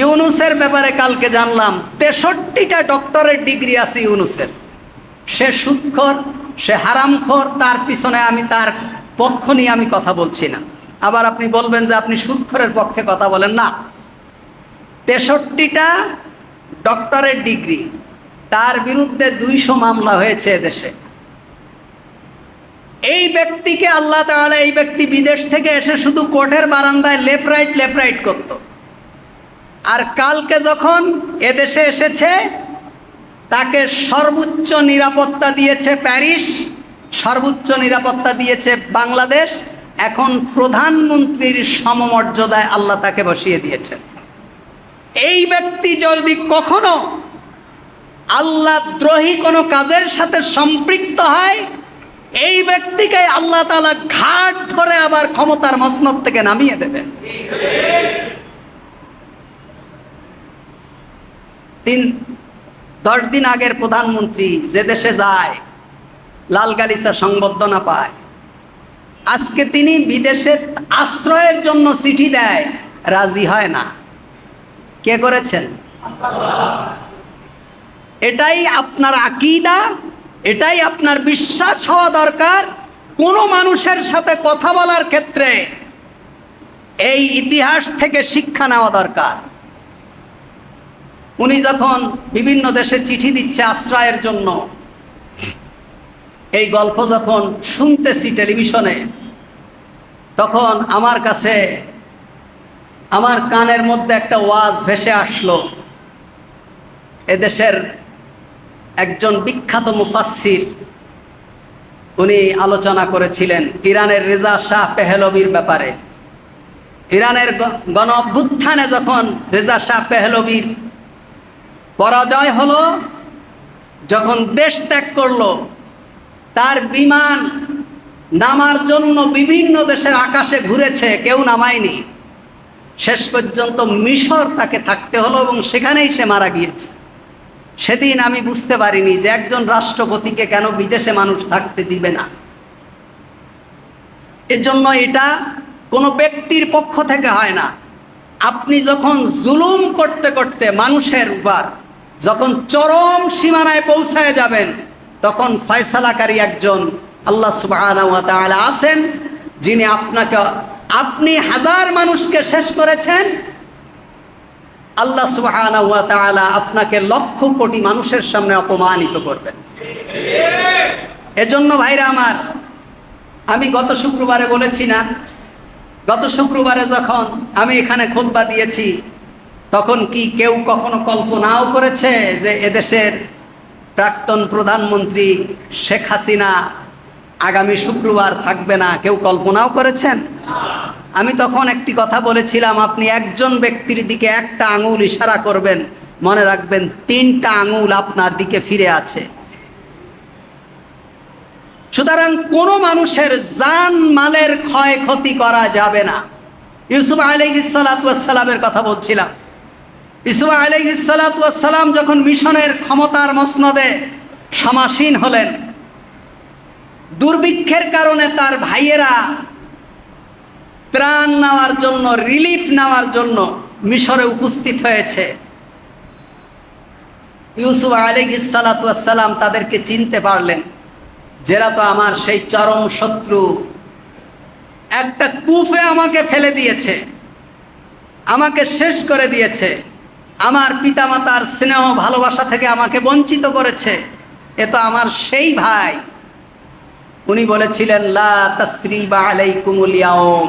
ইউনুসের ব্যাপারে কালকে জানলাম, তেষট্টিটা ডক্টরের ডিগ্রি আছে ইউনুসের। সে সুৎখর সে হারামখোর, তার পিছনে আমি তার পক্ষ নিয়ে আমি কথা বলছি না। আবার আপনি বলবেন যে আপনি সুৎখরের পক্ষে কথা বলেন না। তেষট্টিটা ডক্টরের ডিগ্রি তার বিরুদ্ধে দুইশো মামলা হয়েছে এদেশে। এই ব্যক্তিকে আল্লাহ তাহলে এই ব্যক্তি বিদেশ থেকে এসে শুধু কোর্টের বারান্দায় লেফট রাইট লেফট রাইট করত। আর কালকে যখন এদেশে এসেছে, তাকে সর্বোচ্চ নিরাপত্তা দিয়েছে প্যারিস, সর্বোচ্চ নিরাপত্তা দিয়েছে বাংলাদেশ, এখন প্রধানমন্ত্রীর সমমর্যাদায় আল্লাহ তাকে বসিয়ে দিয়েছে। এই ব্যক্তি যদি কখনো আল্লাহ দ্রোহী কোনো কাজের সাথে সম্পৃক্ত হয়, এই ব্যক্তিকে আল্লাহ তালা ঘাট ধরে আবার ক্ষমতার মসনদ থেকে নামিয়ে দেবেন। তিন, দশ দিন আগের প্রধানমন্ত্রী যে দেশে যায়, লাল গালিচা সংবর্ধনা পায়। আজকে তিনি বিদেশে আশ্রয়ের জন্য চিঠি দেয়, রাজি হয় না। কে করেছেন? এটাই আপনার আকিদা, এটাই আপনার বিশ্বাস হওয়া দরকার। কোনো মানুষের সাথে কথা বলার ক্ষেত্রে এই ইতিহাস থেকে শিক্ষা নেওয়া দরকার। উনি যখন বিভিন্ন দেশে চিঠি দিচ্ছে আশ্রয়ের জন্য, এই গল্প যখন শুনতেছি টেলিভিশনে, তখন আমার কাছে আমার কানের মধ্যে একটা ওয়াজ ভেসে আসলো। এদেশের একজন বিখ্যাত মুফাসির উনি আলোচনা করেছিলেন ইরানের রেজা শাহ পেহলবির ব্যাপারে। ইরানের গণ অভ্যুত্থানে যখন রেজা শাহ পেহলবির পরাজয় হলো যখন দেশ ত্যাগ করল, তার বিমান নামার জন্য বিভিন্ন দেশের আকাশে ঘুরেছে, কেউ নামায়নি। শেষ পর্যন্ত মিশর তাকে থাকতে হলো এবং সেখানেই সে মারা গিয়েছে। সেদিন আমি বুঝতে পারিনি যে একজন রাষ্ট্রপতিকে কেন বিদেশে মানুষ থাকতে দিবে না। এজন্য এটা কোনো ব্যক্তির পক্ষ থেকে হয় না। আপনি যখন জুলুম করতে করতে মানুষের উপর যখন চরম সীমানায় পৌঁছায় যাবেন, তখন ফয়সালাকারী একজন আল্লাহ সুবাহ আছেন, যিনি আপনাকে, আপনি হাজার মানুষকে শেষ করেছেন। আল্লাহ সুবাহ আপনাকে লক্ষ কোটি মানুষের সামনে অপমানিত করবেন। এজন্য ভাইরা আমার, আমি গত শুক্রবারে বলেছি না, গত শুক্রবারে যখন আমি এখানে খোদবা দিয়েছি তখন কি কেউ কখনো কল্পনাও করেছে যে এদেশের প্রাক্তন প্রধানমন্ত্রী শেখ হাসিনা আগামী শুক্রবার থাকবে না? কেউ কল্পনাও করেছেন? আমি তখন একটি কথা বলেছিলাম, আপনি একজন ব্যক্তির দিকে একটা আঙুল ইশারা করবেন, মনে রাখবেন তিনটা আঙুল আপনার দিকে ফিরে আছে। সুতরাং কোনো মানুষের জান মালের ক্ষয়ক্ষতি করা যাবে না। ইউসুফ আলাইসালামের কথা বলছিলাম। ইউসুফ আলাইসালাম যখন মিশনের ক্ষমতার মসনদে সমাসীন হলেন, দুর্ভিক্ষের কারণে তার ভাইয়েরা ত্রাণ নেওয়ার জন্য, রিলিফ নেওয়ার জন্য মিশরে উপস্থিত হয়েছে। ইউসুফ আলিসালাম তাদেরকে চিনতে পারলেন যেরা তো আমার সেই চরম শত্রু। একটা কুফে আমাকে ফেলে দিয়েছে, আমাকে শেষ করে দিয়েছে। আমার পিতামাতার স্নেহ, ভালোবাসা থেকে আমাকে বঞ্চিত করেছে। এ তো আমার সেই ভাই। উনি বলেছিলেন, লা তসরিবা আলাইকুমুল ইয়াউম।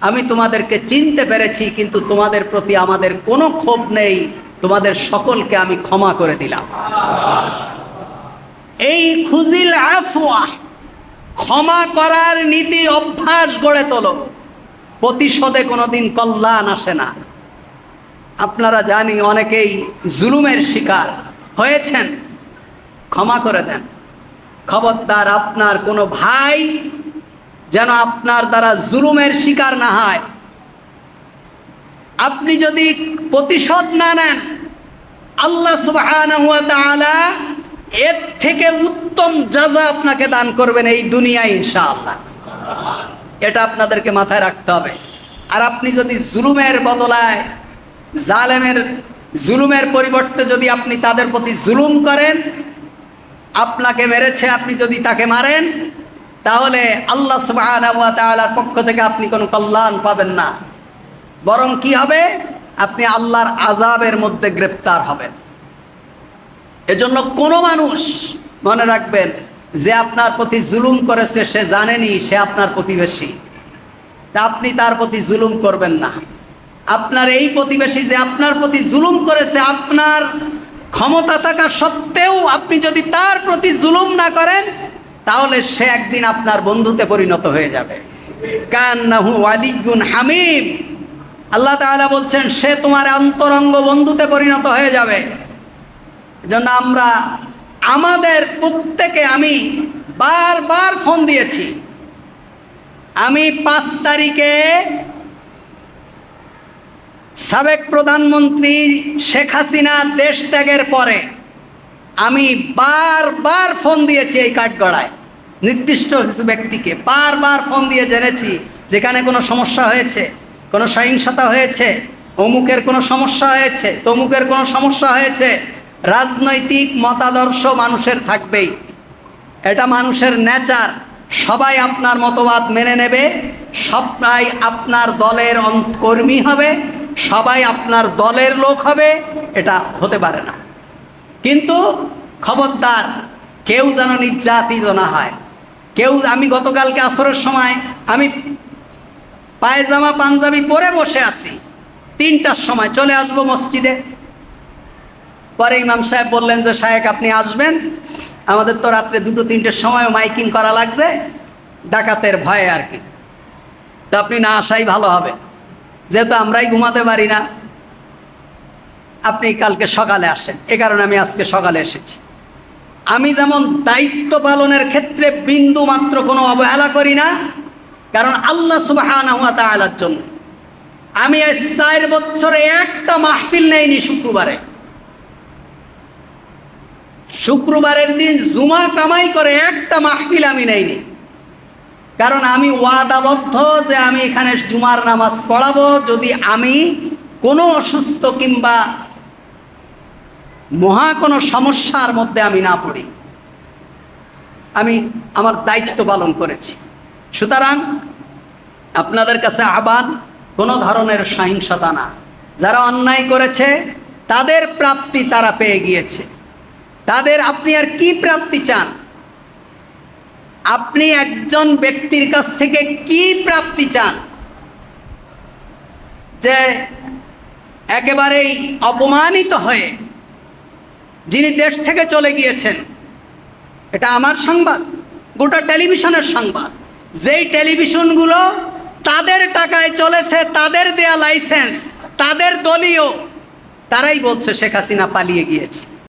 আমি তোমাদেরকে চিনতে পেরেছি, কিন্তু তোমাদের প্রতি আমাদের কোনো ক্ষোভ নেই। তোমাদের সকলকে আমি ক্ষমা করে দিলাম। এই খুজিল আফওয়া, ক্ষমা করার নীতি অভ্যাস গড়ে তোলো। প্রতিশোধে কোনোদিন কল্যাণ আসে না। আপনারা জানি অনেকেই জুলুমের শিকার হয়েছেন। ক্ষমা করে দেন। খবরদার আপনার কোনো ভাই যেন আপনার দ্বারা জুলুমের শিকার না হয়। আপনি যদি প্রতিশোধ না নেন, আল্লাহ তাআলা এর থেকে উত্তম যাজা আপনাকে দান করবেন এই দুনিয়ায় ইনশাআল্লাহ। এটা আপনাদেরকে মাথায় রাখতে হবে। আর আপনি যদি জুলুমের বদলায় জালেমের জুলুমের পরিবর্তে যদি আপনি তাদের প্রতি জুলুম করেন, আপনাকে মেরেছে, আপনি যদি তাকে মারেন, তাহলে আল্লাহ তাআলার পক্ষ থেকে আপনি কোনো কল্যাণ পাবেন না। বরং কি হবে? আপনি আল্লাহর আজাবের মধ্যে গ্রেপ্তার হবেন। এজন্য কোনো মানুষ মনে রাখবেন, যে আপনার প্রতি জুলুম করেছে, সে জানেনি, সে আপনার প্রতিবেশী। আপনি তার প্রতি জুলুম করবেন না। আপনার এই প্রতিবেশী যে আপনার প্রতি জুলুম করেছে, আপনার ক্ষমতা থাকা সত্ত্বেও আপনি যদি তার প্রতি জুলুম না করেন, তাহলে সে একদিন আপনার বন্ধুতে পরিণত হয়ে যাবে। কান্নাহু আলিগুন হামিম। আল্লাহ তাআলা বলছেন, সে তোমার অন্তরঙ্গ বন্ধুতে পরিণত হয়ে যাবে। জন্য আমরা, আমাদের প্রত্যেকে আমি বারবার ফোন দিয়েছি। আমি পাঁচ তারিখে সাবেক প্রধানমন্ত্রী শেখ হাসিনা দেশ ত্যাগের পরে আমি বারবার ফোন দিয়েছি এই কাঠগড়ায়, নির্দিষ্ট কিছু ব্যক্তিকে বারবার ফোন দিয়ে জেনেছি যেখানে কোনো সমস্যা হয়েছে, কোনো সহিংসতা হয়েছে, অমুকের কোনো সমস্যা হয়েছে, তমুকের কোনো সমস্যা হয়েছে। রাজনৈতিক মতাদর্শ মানুষের থাকবেই। এটা মানুষের নেচার। সবাই আপনার মতবাদ মেনে নেবে সবাই আপনার দলের কর্মী হবে। সবাই আপনার দলের লোক হবে, এটা হতে পারে না। কিন্তু খবরদার, কেউ যেন নির্যাতিত না হয়। কেউ, আমি গতকালকে আসরের সময়, আমি পায়জামা, পাঞ্জাবি পরে বসে আছি। তিনটার সময় চলে আসব মসজিদে। পরে ইমাম সাহেব বললেন যে সাহেব আপনি আসবেন। আমাদের তো রাত্রে দুটো, তিনটের সময় মাইকিং করা লাগছে। ডাকাতের ভয়ে আর কি। তো আপনি না আসাই ভালো হবে। যেহেতু আমরাই ঘুমাতে পারি না, আপনি কালকে সকালে আসেন। এ কারণে আমি আজকে সকালে এসেছি। আমি যেমন দায়িত্ব পালনের ক্ষেত্রে বিন্দু মাত্র কোনো অবহেলা করি না, কারণ আল্লাহ সুবহানাহু ওয়া তাআলার জন্য। আমি চার বছরে একটা মাহফিল নেইনি শুক্রবারে। শুক্রবারের দিন জুমা কামাই করে একটা মাহফিল আমি নেইনি। কারণ আমি ওয়াদাবদ্ধ যে আমি এখানে জুমার নামাজ পড়াবো। যদি আমি কোনো অসুস্থ কিংবা মহা কোনো সমস্যার মধ্যে আমি না পড়ি, আমি আমার দায়িত্ব পালন করেছি। সুতরাং আপনাদের কাছে আহ্বান, কোনো ধরনের সহিংসতা না। যারা অন্যায় করেছে, তাদের প্রাপ্তি তারা পেয়ে গিয়েছে। তাদের আপনি আর কি প্রাপ্তি চান? আপনি একজন ব্যক্তির কাছ থেকে কি প্রাপ্তি চান? যে একেবারেই অপমানিত হয়ে যিনি দেশ থেকে চলে গিয়েছেন, এটা আমার সংবাদ, গোটা টেলিভিশনের সংবাদ। যেই টেলিভিশনগুলো তাদের টাকায় চলেছে, তাদের দেয়া লাইসেন্স, তাদের দলীয়, তারাই বলছে শেখ হাসিনা পালিয়ে গিয়েছে।